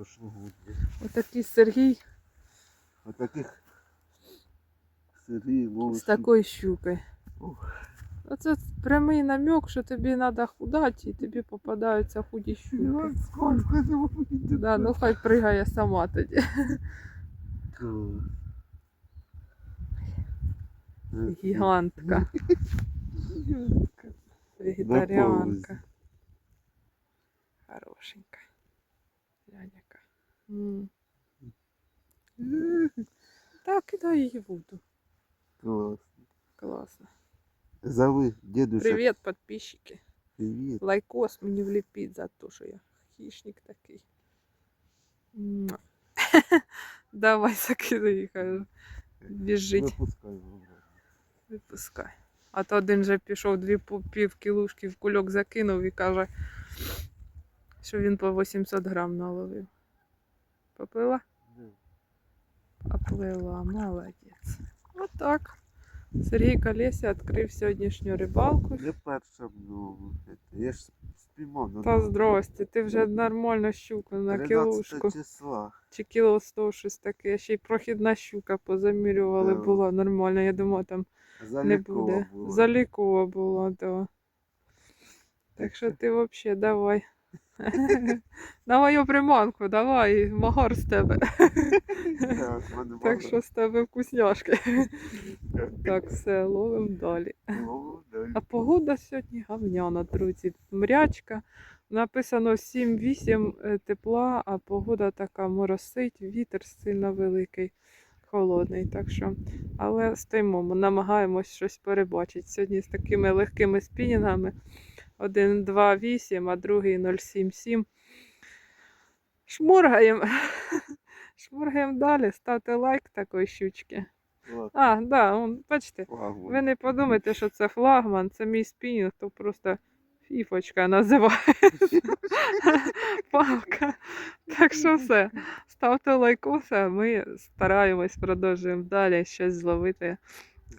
прошлогодні. Отакий Сергій А таких Сергій з ловить. такою щукою. Ух. Оце прямий намек, що тобі треба худати, і тобі попадаються худі щуки. Ну, сколько не вийде. Да, ну хай пригає сама тоді. Клас. Гігантка, Гігантка. вегетаріанка. Хорошенька. Глянь яка. М. Так, кидай її в воду. Клас. Класно. Зови, дедуша. Привіт, підписчики. Привіт. Лайкос мені вліпіть за те, що я хищник такий. Муа. Давай закидай, її, кажу. Біжить, Випускай його. випускай. А то один же пішов дві пу- пів кілушки в кульок закинув і каже, що він по 800 грам наловив. Поплила? Поплила, молодець. Отак. Сергій Колеся відкрив сьогоднішню рибалку. Я перша ну, я ж спіймав на Та здрасте, ти вже нормально щуку на кілушку. числа. Чи кіло 100 щось таке. Ще й прохідна щука позамірювали, Да. була нормально. Я думаю, там не буде. була. Залікова була, да. Так що ти взагалі давай. На мою приманку, давай, магор з тебе. Так що з тебе вкусняшки. Так, все, ловимо далі. Далі. А погода сьогодні гавняна, друзі. Мрячка. Написано 7-8 е, тепла, а погода така моросить, вітер сильно великий, холодний. Так що, але стоїмо, намагаємось щось перебачити. Сьогодні з такими легкими спінінгами. Один 2,8, а другий 0,77. Шмургаємо. Шмургаємо далі. Ставте лайк такої щучки. Клас. А, да, он, бачите. Флагман. Ви не подумайте, що це флагман, це мій спінінг, то просто фіфочка називає. Палка. Так що все. Ставте лайкоси, ми стараємось, продовжуємо далі щось зловити.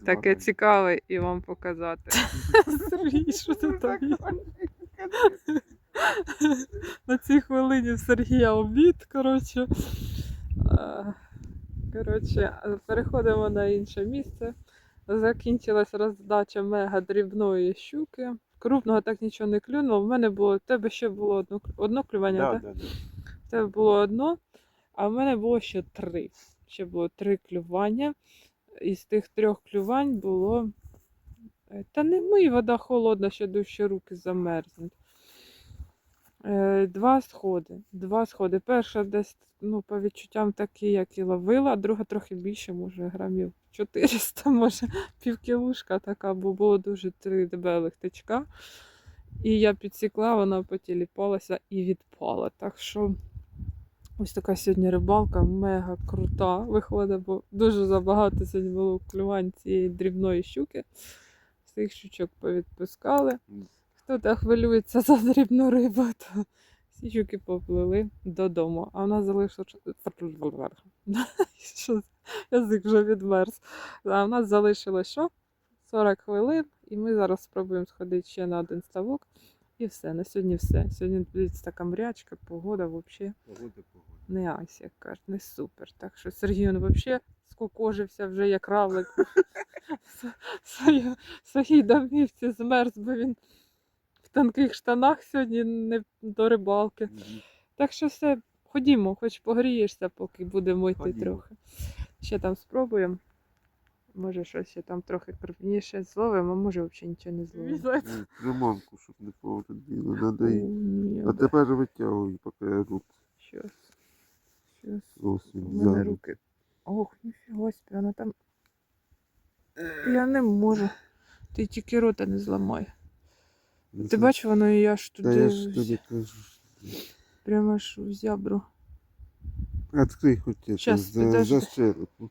Таке цікаве і вам показати. Сергій, що ти там? На цій хвилині в Сергія обід, коротше. Коротше, переходимо на інше місце. Закінчилась роздача мега дрібної щуки. Крупного так нічого не клюнуло. В мене було, в тебе ще було одно, одно клювання, Да, так? да, да. В тебе було одно, а в мене було ще три. Ще було три клювання. Із тих трьох клювань було. е, Та не мий, вода холодна, ще дужче руки замерзнуть. Е, Два сходи. Два сходи. Перша десь, ну, по відчуттям такі, як і ловила, а друга трохи більше, може, грамів 400, може, півкілушка така, бо було дуже три дебелих тичка. І я підсікла, вона потіліпалася і відпала. Так що ось така сьогодні рибалка мега крута виходить, бо дуже забагато сьогодні було клювань цієї дрібної щуки. Всіх щучок повідпускали. Хто так хвилюється за дрібну рибу, то всі щуки поплили додому. А в нас залишилося. Язик вже відмерз. А в нас залишилось що? 40 хвилин, і ми зараз спробуємо сходити ще на один ставок. І все. На сьогодні все. Сьогодні дивіться, така мрячка, погода взагалі Погода, погода. не ась, як кажуть, не супер. Так що Сергій він взагалі скукожився вже як равлик. В своїй- домівці змерз, бо він тонких штанах сьогодні не до рибалки. Так що все, ходімо, хоч погрієшся, поки будемо йти Ходімо. трохи. Ще там спробуємо. Може, щось ще там трохи крупніше зловимо, а може взагалі нічого не зловимо. Приманку, щоб не повредило, надо її. А тепер витягуй, поки я тут Щас. Щас. ось У мене руки. Ох, ніфіга собі, вона там. Я не можу. Ти тільки рота не зламай. Ти бачиш, воно і я ж Та я ж вз- кажу. прямо ж в зябру. Открий хоч це, Щас, за, підожди. за щелепу.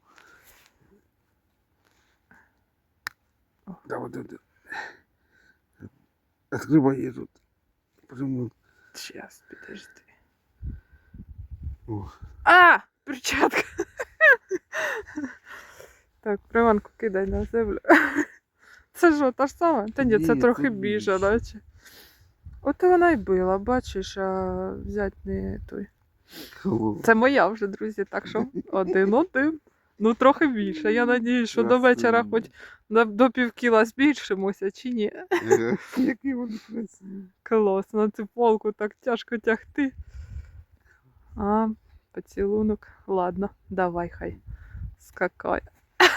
Да, вот это. Открывай тут. Прямо. Щас, підожди. О, А! Перчатка! так, приманку кидай на землю. Це що, та ж сама? Та ні, це трохи більше, наче. От вона й била, бачиш, а взять не той. Це моя вже, друзі, так що один-один. Ну, трохи більше. Я надіюсь, що до вечора хоч до півкіла збільшимося чи ні. Який вони красиві. Клас, на цю полку так тяжко тягти. А, поцілунок. Ладно, давай хай. Скакай.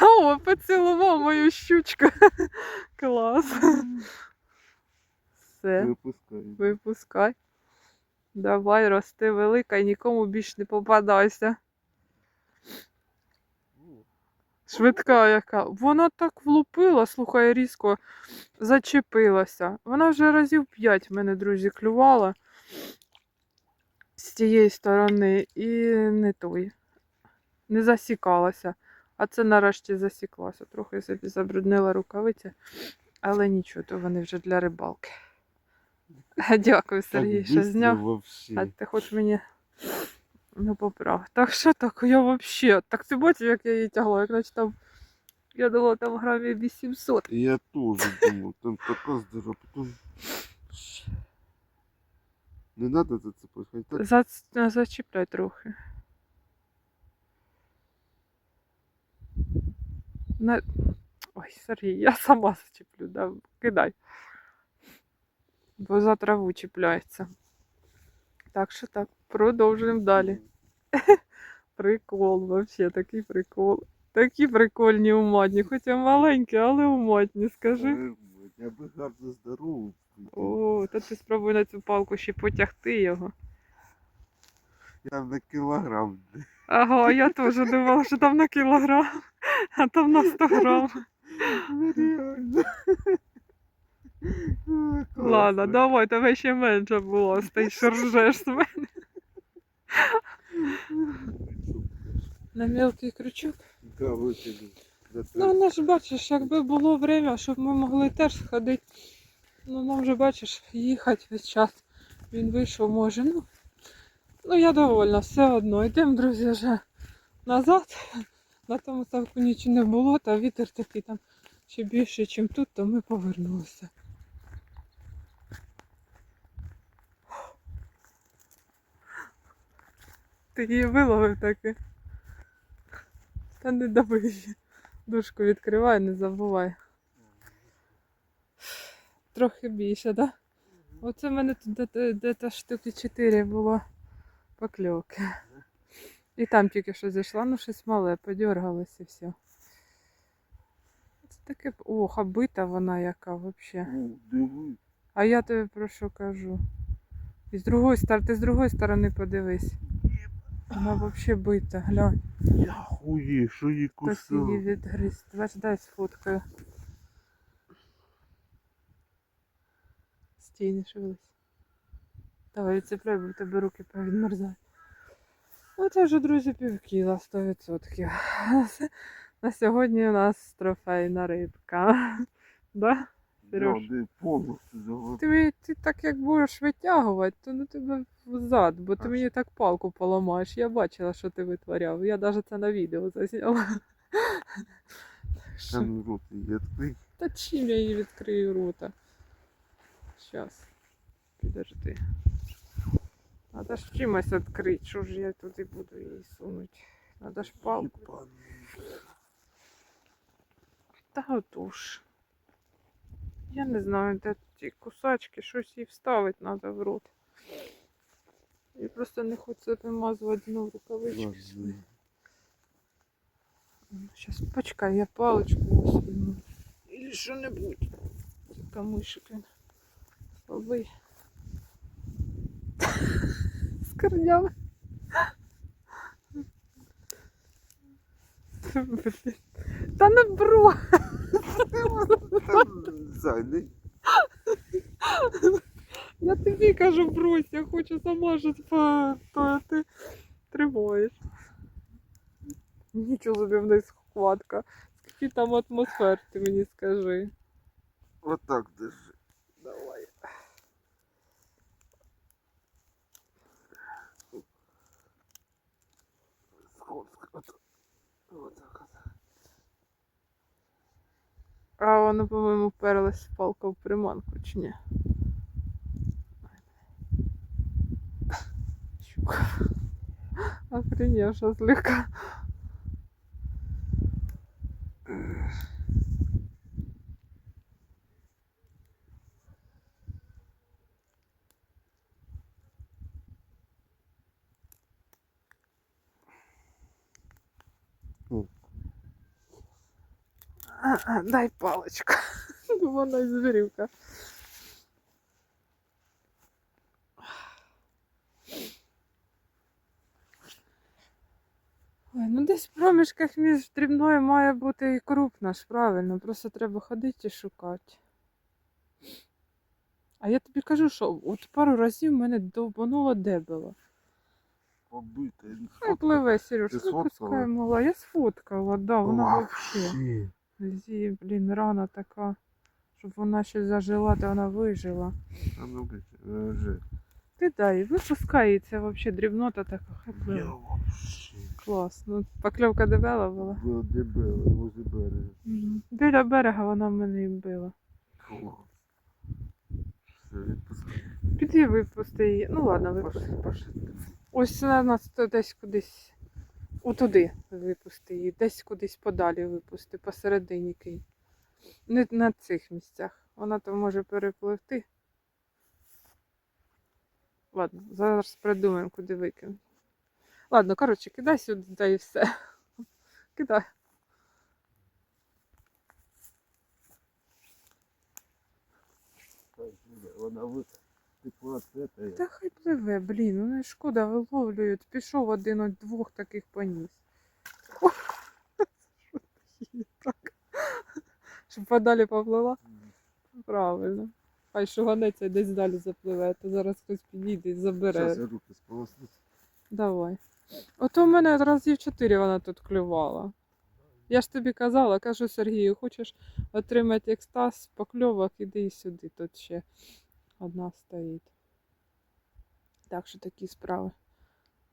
О, поцілував мою щучку. Клас. Все, Випускай. випускай. Давай, рости велика і нікому більш не попадайся. Швидка яка. Вона так влупила, слухай, різко зачепилася. Вона вже разів п'ять мене, друзі, клювала з цієї сторони і не той. Не засікалася. А це нарешті засіклася. Трохи собі забруднила рукавиці, але нічого, то вони вже для рибалки. Дякую, Сергій, що зняв. А ти хочеш мені ну поправ. Так що так, я вообще. Так ти бачив, як я її тягла, як наче там. Я думала, там грамів 800. Я тоже думал, там така здорова, потом... Не надо зацепити, е, Зачіпляй трохи. На... Ой, Сергій, я сама зачіплю, да, кидай. Бо за траву чіпляється. Так що так, продовжуємо далі. Прикол, вообще, такий прикол. Такі прикольні уматні, хоча маленькі, але уматні, скажи. Я би гарно здоровий. О, та ти спробуй на цю палку ще потягти його. Я на кілограм. Ага, я теж думала, що там на кілограм, а там на 100 грам. Ладно, давай, тебе ще менше було, стій шаржеш з мене. На мілкий крючок. Да. Ну, ну ж бачиш, якби було время, щоб ми могли теж сходити. Ну, нам же бачиш, їхати весь час. Він вийшов, може. Ну, ну я довольна, все одно. Йдемо, друзі, вже назад. На тому ставку нічого не було, та вітер такий там ще більше, ніж тут, то ми повернулися. Ти її виловив таки. Та не дави. Дужку відкривай, не забувай. Трохи більше, так? Да? Оце в мене тут де- де- де штуки 4 було покльовки. І там тільки що зайшла, ну щось мале, подергалось і все. Це таке. Ох, а бита вона яка взагалі. Ну. А я тобі про що кажу? І з другої сторони, ти з другої сторони подивись. Вона взагалі бита, глянь. Я хує, що її Хтось її відгриз. Давай дай сфоткаю. Стій, не шевелись. Давай відцепляй, бо в тебе руки повідмерзають. Ну це вже, друзі, півкіла, 100%. На сьогодні у нас трофейна рибка. Да? Сереж? Да, повністю. Ти, ти так як будеш витягувати, то на тебе взад, бо ти мені так палку поламаєш. Я бачила, що ти витворяв. Я навіть це на відео засняла. Там рот її відкрий. Та чим я її відкрию рота? Щас. Підожди. Надо ж чимось відкрити, що ж я туди буду її сунути. Надо ж палку. Та отож. Я не знаю, де ті кусачки, щось їй вставити треба в рот. Я просто не хочу вимазувати знову рукавички свої. Сейчас почекай, я паличку возьму. Или що-небудь. Це камишик корнями. Блін. Та не бро. Зайди. Я тобі кажу, брось, я хочу сама щось по то а ти тримаєш. Нічого собі в них схватка. Скільки там атмосфер, ти мені скажи. Отак держи. Давай. Вона, по-моєму, вперлась палка в приманку, чи ні? Щука. охреневша слегка. А, а, Дай паличку. Вона із звірівка. Ой, ну десь в проміжках між дрібною має бути і крупна ж, правильно. Просто треба ходити і шукати. А я тобі кажу, що от пару разів мене довбануло дебело. Побите. Хай пливе, Сереж, Ти мала. Я сфоткала, да, вона вообще. Вообще. Зі, блін, рана така, щоб вона ще зажила, то вона вижила. А ну вже. Ти дай, випускай це взагалі дрібнота така, хай пливе. Клас. Ну, покльовка дебела була. Було дебеле, возле берега. Мгм. Біля берега вона в мене і била. Клас. Все, відпускай. Піди випусти її. Ну ладно, випусти. Ось на нас десь кудись. Отуди випусти її, десь кудись подалі випусти, посередині кинь. Не на цих місцях. Вона то може перепливти. Ладно, зараз придумаємо, куди викинути. Ладно, коротше, кидай сюди та і все. Кидай. Вона ви це та. Та хай пливе, блін, ну не шкода, виловлюють. Пішов один от двох таких поніс. О, що ти так? Щоб подалі поплила? Правильно. Хай шуганеться десь далі запливе, то зараз хтось підійде і забере. Зараз я руки сполосну. Давай. Ото в мене разів чотири вона тут клювала. Я ж тобі казала, кажу Сергію, хочеш отримати екстаз, покльовок, іди сюди. Тут ще одна стоїть. Так що такі справи.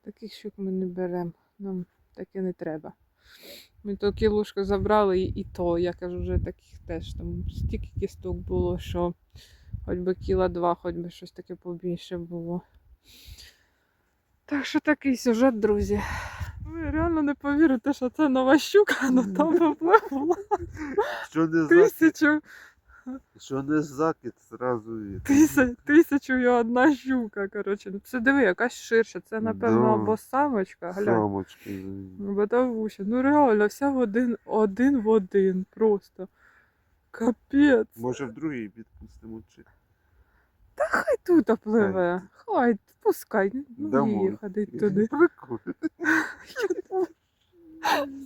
Таких щук ми не беремо. Нам таке не треба. Ми то кілушку забрали і, то, я кажу, вже таких теж там стільки кісток було, що хоч би кіла два, хоч би щось таке побільше було. Так що такий сюжет, друзі. Ви реально не повірите, що це нова щука, але там не тисячу, що не закид, зразу і. тисяч, тисячу і одна щука. Коротше. Ну, Це диви, якась ширша. Це, напевно, Да. або самочка. Глянь. Самочки. Або тавуща. Ну реально, вся в один, один в один. Просто. Капець. Може в другий відпустимо чи. Хай тут пливе. Хай, пускай. Ну, Домой. її ходить туди. Прикольно.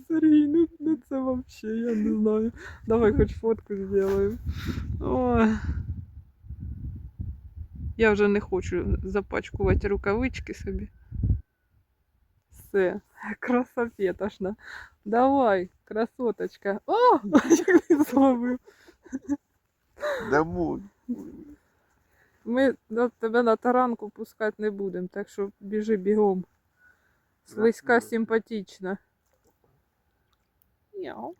Сергій, ну, ну це вообще, я не знаю. Давай хоч фотку зробимо. Ой. Я вже не хочу запачкувати рукавички собі. Все, красопетошна. Давай, красоточка. О! Як він зловив. Домой. Ми тебе на таранку пускати не будемо, так що біжи бігом. Слизька Красиво. Мяу.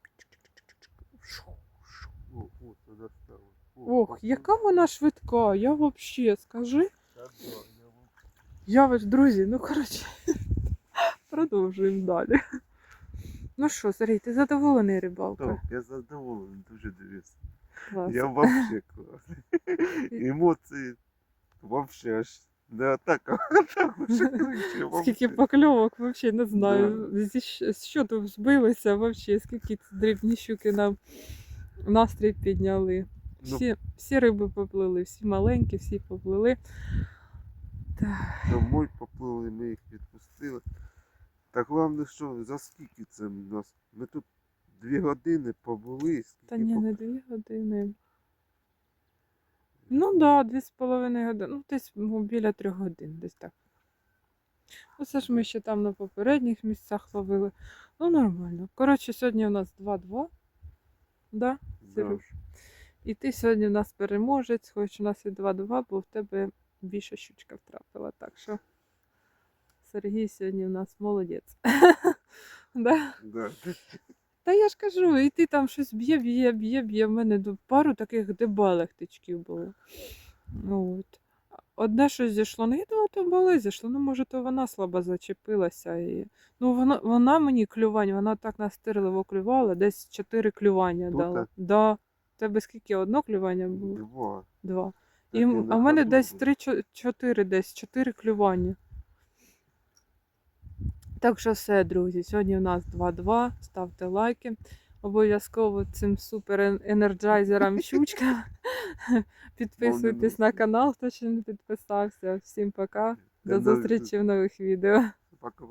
Ох, яка вона швидка, я вообще, скажи. Я ось, друзі, ну коротше, продовжуємо далі. Ну що, Сергій, ти задоволений рибалкою? Так, я задоволений, дуже дивився. Я вообще клас. Емоції вообще аж не атака, а так уже. Скільки покльовок, вообще не знаю. Зі щ- з щоту збилися, вообще, скільки ці дрібні щуки нам настрій підняли. Ну, Всі, всі риби поплили, всі маленькі, всі поплили. Так. домой поплили, ми їх відпустили. Так головне, що за скільки це в нас? Ми тут дві години побули, скільки Та ні, поп- не дві години. Ну так, да, дві з половиною години. Ну, десь ну, біля трьох годин, десь так. Оце ж ми ще там на попередніх місцях ловили. Ну, нормально. Коротше, сьогодні у нас 2-2. Да, Да. І ти сьогодні в нас переможець, хоч у нас і 2-2, бо в тебе більше щучка втрапила. Так що Сергій сьогодні в нас молодець. да? Да. Та я ж кажу, і ти там щось б'є, б'є, б'є, б'є. В мене пару таких дебалих тичків було. Ну, от. одне щось зійшло. Ну, я думала, то болить зійшло. Ну, може, то вона слабо зачепилася. І... Ну, вона, вона мені клювань, вона так настирливо клювала, десь чотири клювання Тут, дала. а? Да. Тебе скільки? Одно клювання було? Два. Два. Так І, а в мене десь три-чотири десь чотири клювання. Так що все, друзі. Сьогодні у нас 2-2. Ставте лайки. Обов'язково цим супер енерджайзером енерджайзерам щучка. Підписуйтесь на канал, хто ще не підписався. Всім пока. До зустрічі в нових відео. Пока.